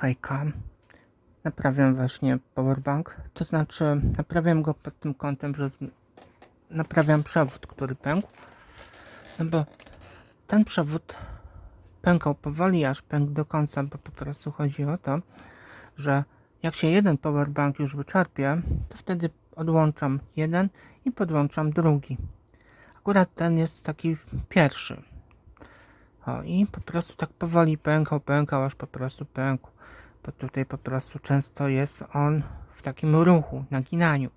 hejka. Naprawiam właśnie powerbank. To znaczy, naprawiam go pod tym kątem, że naprawiam przewód, który pękł. No bo ten przewód pękał powoli, aż pękł do końca, bo po prostu chodzi o to, że jak się jeden powerbank już wyczerpie, to wtedy odłączam jeden i podłączam drugi. Akurat ten jest taki pierwszy. I po prostu tak powoli pękał, pękał, aż po prostu pękł. Bo tutaj po prostu często jest on w takim ruchu, naginaniu.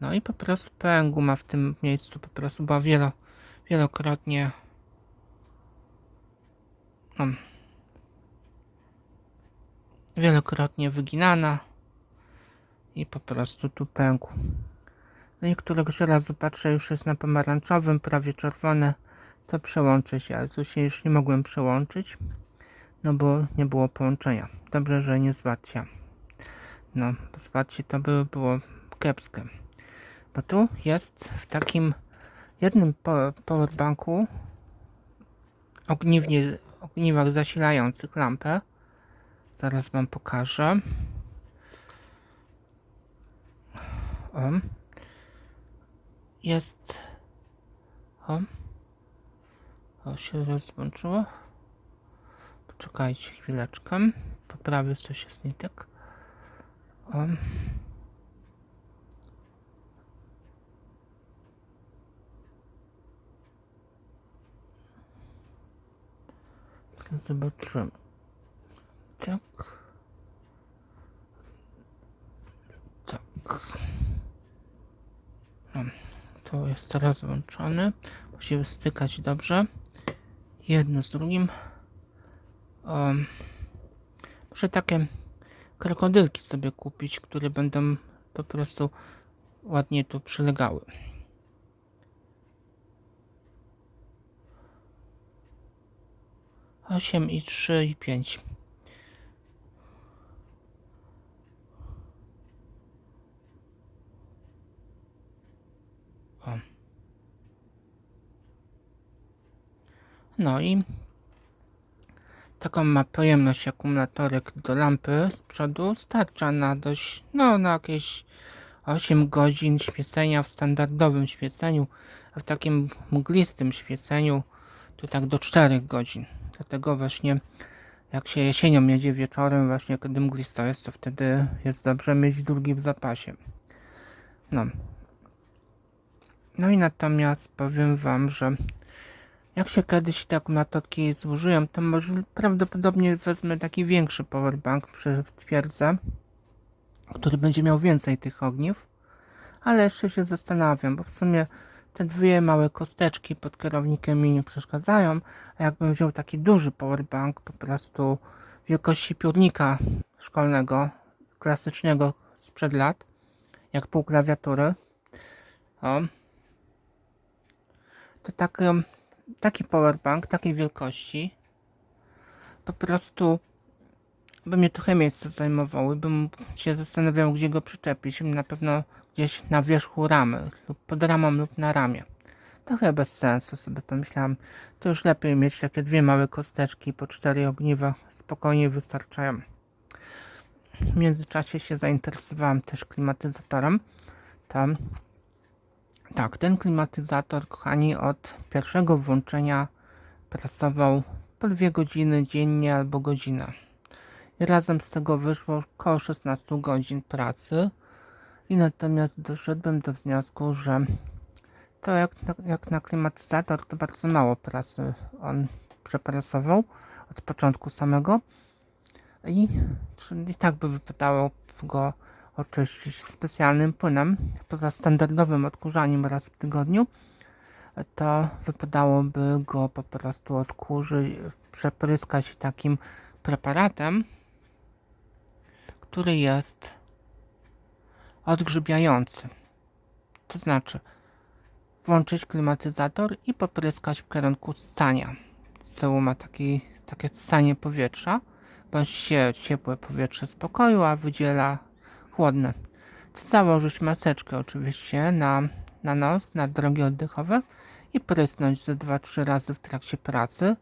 No i po prostu pękł ma w tym miejscu, po prostu była wielo, wielokrotnie no, wielokrotnie wyginana i po prostu tu pękł. No i któregoś razu patrzę, już jest na pomarańczowym, prawie czerwone, to przełączę się, ale tu się już nie mogłem przełączyć, no bo nie było połączenia. Dobrze, że nie zwarcia. No, zwarcie to by było kiepskie. Bo tu jest w takim jednym po- powerbanku ogniwnie, ogniwach zasilających lampę. Zaraz wam pokażę. O. Jest. O. O, się rozłączyło. Poczekajcie chwileczkę. Poprawię coś jest nie tak. O. Zobaczymy. Tak. Tak. No, to jest teraz włączone. Musimy stykać dobrze. Jedno z drugim. Um, muszę takie krokodylki sobie kupić, które będą po prostu ładnie tu przylegały. Osiem i trzy i pięć. No i taką ma pojemność akumulatorek do lampy z przodu. Starcza na dość, no na jakieś 8 godzin świecenia w standardowym świeceniu, a w takim mglistym świeceniu to tak do 4 godzin. Dlatego właśnie jak się jesienią jedzie wieczorem, właśnie kiedy mglisto jest, to wtedy jest dobrze mieć drugi w zapasie. No. No i natomiast powiem wam, że jak się kiedyś te akumulatorki złożyłem, to może prawdopodobnie wezmę taki większy powerbank, twierdzę, który będzie miał więcej tych ogniw, ale jeszcze się zastanawiam, bo w sumie te dwie małe kosteczki pod kierownikiem mi nie przeszkadzają, a jakbym wziął taki duży powerbank, po prostu wielkości piórnika szkolnego, klasycznego sprzed lat, jak pół klawiatury, o, to tak, taki powerbank takiej wielkości po prostu by mnie trochę miejsca zajmowały, bym się zastanawiał, gdzie go przyczepić. Na pewno gdzieś na wierzchu ramy, lub pod ramą, lub na ramię. Trochę bez sensu sobie pomyślałam. To już lepiej mieć takie dwie małe kosteczki po cztery ogniwa. Spokojnie wystarczają. W międzyczasie się zainteresowałam też klimatyzatorem. Tam tak, ten klimatyzator, kochani, od pierwszego włączenia pracował po dwie godziny dziennie albo godzinę. I razem z tego wyszło około 16 godzin pracy. I natomiast doszedłem do wniosku, że to jak na, jak na klimatyzator to bardzo mało pracy on przepracował od początku samego. I, i tak by wypadało go oczyścić specjalnym płynem, poza standardowym odkurzaniem raz w tygodniu, to wypadałoby go po prostu odkurzyć, przepryskać takim preparatem, który jest odgrzybiający. To znaczy włączyć klimatyzator i popryskać w kierunku stania. Z tyłu ma taki, takie stanie powietrza, bądź się ciepłe powietrze z pokoju, a wydziela chłodne. Założyć maseczkę oczywiście na, na nos, na drogi oddechowe i prysnąć ze 2-3 razy w trakcie pracy.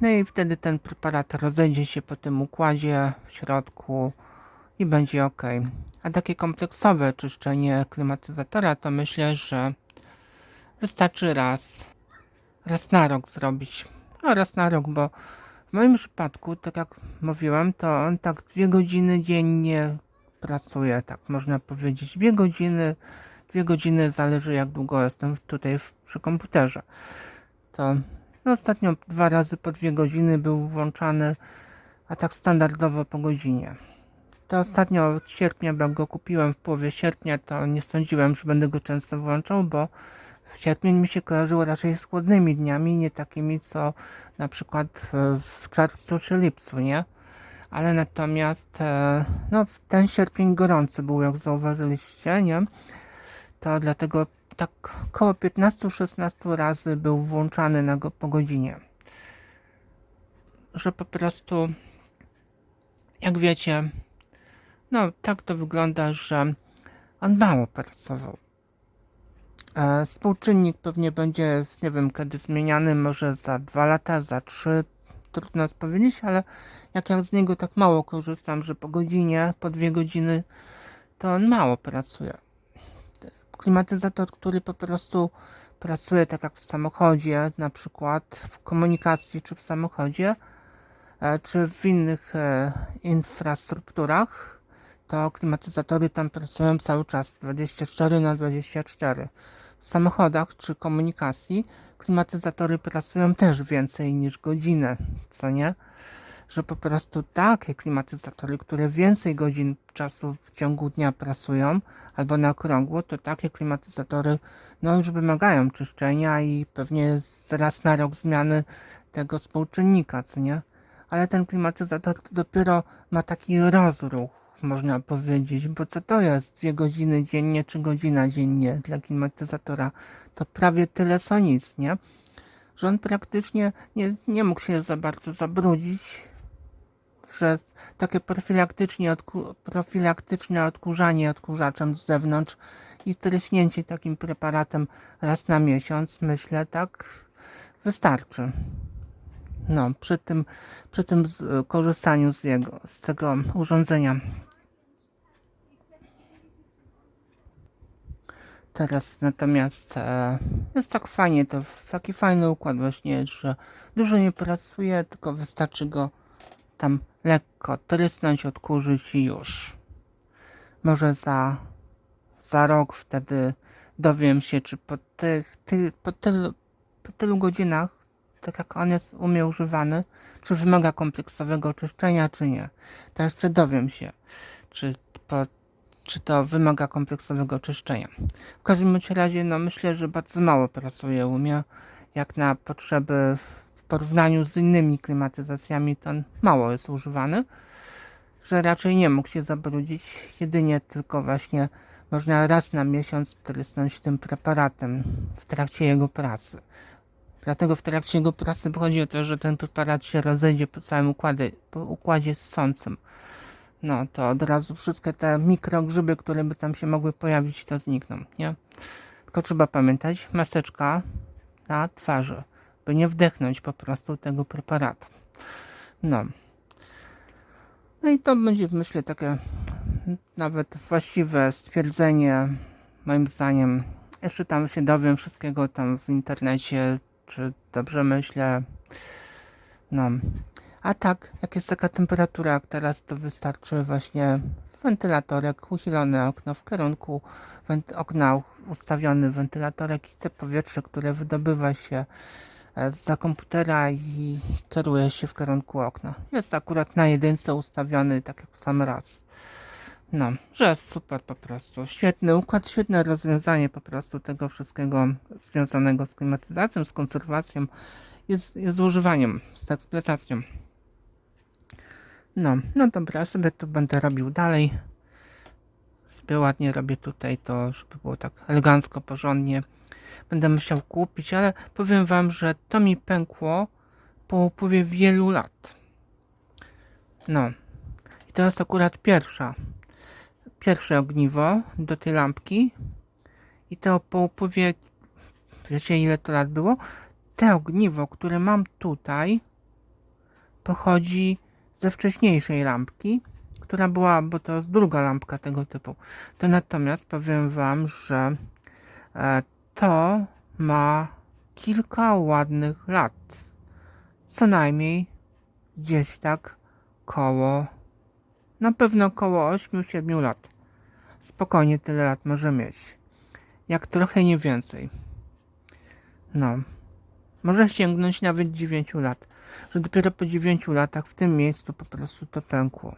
No i wtedy ten preparat rozejdzie się po tym układzie w środku i będzie ok. A takie kompleksowe czyszczenie klimatyzatora to myślę, że wystarczy raz, raz na rok zrobić. No raz na rok, bo moim przypadku, tak jak mówiłem, to on tak dwie godziny dziennie pracuje, tak można powiedzieć. Dwie godziny, dwie godziny zależy jak długo jestem tutaj w, przy komputerze. To no, ostatnio dwa razy po dwie godziny był włączany, a tak standardowo po godzinie. To ostatnio od sierpnia, bo go kupiłem w połowie sierpnia, to nie sądziłem, że będę go często włączał, bo w sierpniu mi się kojarzyło raczej z chłodnymi dniami, nie takimi co na przykład w, w czerwcu czy lipcu, nie? Ale natomiast e, no, ten sierpień gorący był, jak zauważyliście, nie? To dlatego tak około 15-16 razy był włączany na go po godzinie. Że po prostu, jak wiecie, no tak to wygląda, że on mało pracował. E, Współczynnik pewnie będzie, nie wiem kiedy zmieniany, może za dwa lata, za trzy, trudno powiedzieć, ale jak ja z niego tak mało korzystam, że po godzinie, po dwie godziny, to on mało pracuje. Klimatyzator, który po prostu pracuje tak jak w samochodzie, na przykład w komunikacji czy w samochodzie, e, czy w innych e, infrastrukturach, to klimatyzatory tam pracują cały czas 24 na 24. Samochodach czy komunikacji klimatyzatory pracują też więcej niż godzinę, co nie? Że po prostu takie klimatyzatory, które więcej godzin czasu w ciągu dnia pracują albo na okrągło, to takie klimatyzatory no już wymagają czyszczenia i pewnie raz na rok zmiany tego współczynnika, co nie? Ale ten klimatyzator to dopiero ma taki rozruch, można powiedzieć, bo co to jest? Dwie godziny dziennie czy godzina dziennie dla klimatyzatora? To prawie tyle co nic, nie? Że on praktycznie nie, nie mógł się za bardzo zabrudzić, że takie profilaktycznie odku, profilaktyczne odkurzanie odkurzaczem z zewnątrz i tryśnięcie takim preparatem raz na miesiąc, myślę, tak wystarczy. No, przy tym, przy tym korzystaniu z, jego, z tego urządzenia. Teraz natomiast e, jest tak fajnie, to taki fajny układ właśnie, że dużo nie pracuje, tylko wystarczy go tam lekko trysnąć, odkurzyć i już. Może za, za rok wtedy dowiem się, czy po, tych, ty, po, tylu, po tylu godzinach, tak jak on jest u mnie używany, czy wymaga kompleksowego czyszczenia, czy nie. To jeszcze dowiem się, czy, po, czy to wymaga kompleksowego czyszczenia. W każdym razie, no myślę, że bardzo mało pracuje u mnie, jak na potrzeby w porównaniu z innymi klimatyzacjami, to mało jest używany, że raczej nie mógł się zabrudzić, jedynie tylko właśnie można raz na miesiąc trysnąć tym preparatem w trakcie jego pracy. Dlatego w trakcie jego pracy chodzi o to, że ten preparat się rozejdzie po całym układzie, po układzie ssącym. No to od razu wszystkie te mikrogrzyby, które by tam się mogły pojawić, to znikną, nie? Tylko trzeba pamiętać, maseczka na twarzy, by nie wdechnąć po prostu tego preparatu. No. No i to będzie, myślę, takie nawet właściwe stwierdzenie, moim zdaniem. Jeszcze tam się dowiem wszystkiego tam w internecie, czy dobrze myślę. No. A tak, jak jest taka temperatura jak teraz, to wystarczy właśnie wentylatorek, uchylone okno w kierunku okna, ustawiony wentylatorek i te powietrze, które wydobywa się e, za komputera i kieruje się w kierunku okna. Jest akurat na jedynce ustawiony tak jak sam raz. No, że jest super po prostu. Świetny układ, świetne rozwiązanie po prostu tego wszystkiego związanego z klimatyzacją, z konserwacją z używaniem, z eksploatacją. No, no dobra, sobie to będę robił dalej. Sobie ładnie robię tutaj to, żeby było tak elegancko, porządnie. Będę musiał kupić, ale powiem wam, że to mi pękło po upływie wielu lat. No. I jest akurat pierwsza. Pierwsze ogniwo do tej lampki. I to po upływie, wiecie ile to lat było? te ogniwo, które mam tutaj, pochodzi ze wcześniejszej lampki, która była, bo to jest druga lampka tego typu. To natomiast powiem Wam, że e, to ma kilka ładnych lat. Co najmniej gdzieś tak koło, na pewno koło 8-7 lat. Spokojnie tyle lat może mieć. Jak trochę nie więcej. No. Może sięgnąć nawet 9 lat. Że dopiero po 9 latach w tym miejscu po prostu to pękło.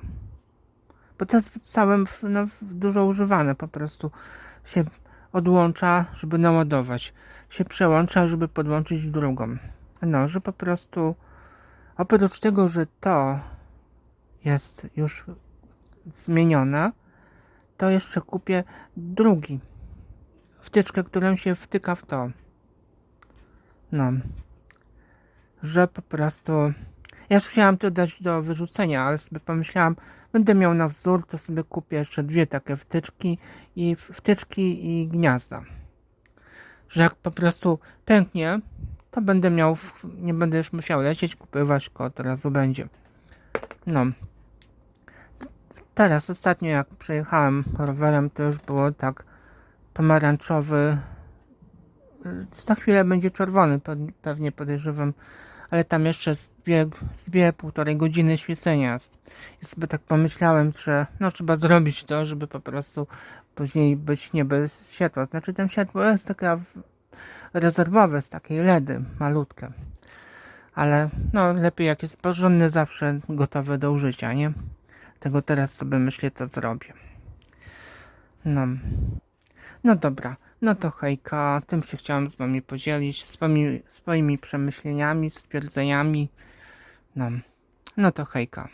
Bo to jest całym no, dużo używane. Po prostu się odłącza, żeby naładować. Się przełącza, żeby podłączyć drugą. No, że po prostu oprócz tego, że to jest już zmienione, to jeszcze kupię drugi. Wtyczkę, którą się wtyka w to. No. Że po prostu. Ja już chciałam to dać do wyrzucenia, ale sobie pomyślałam, będę miał na wzór, to sobie kupię jeszcze dwie takie wtyczki i wtyczki i gniazda. Że jak po prostu pęknie, to będę miał, nie będę już musiał lecieć, kupywać, tylko od razu będzie. No. Teraz ostatnio jak przejechałem rowerem, to już było tak pomarańczowy. Y, Za chwilę będzie czerwony, pe- pewnie podejrzewam, ale tam jeszcze z dwie, z dwie półtorej godziny świecenia jest. I sobie tak pomyślałem, że no trzeba zrobić to, żeby po prostu później być nie bez światła. Znaczy ten światło jest taka w- rezerwowe, jest takiej LEDy, malutkie. Ale no lepiej jak jest porządny, zawsze gotowy do użycia, nie? Tego teraz sobie myślę, to zrobię. No. No dobra. No to hejka. Tym się chciałam z wami podzielić. Swoimi, swoimi przemyśleniami, stwierdzeniami. No. No to hejka.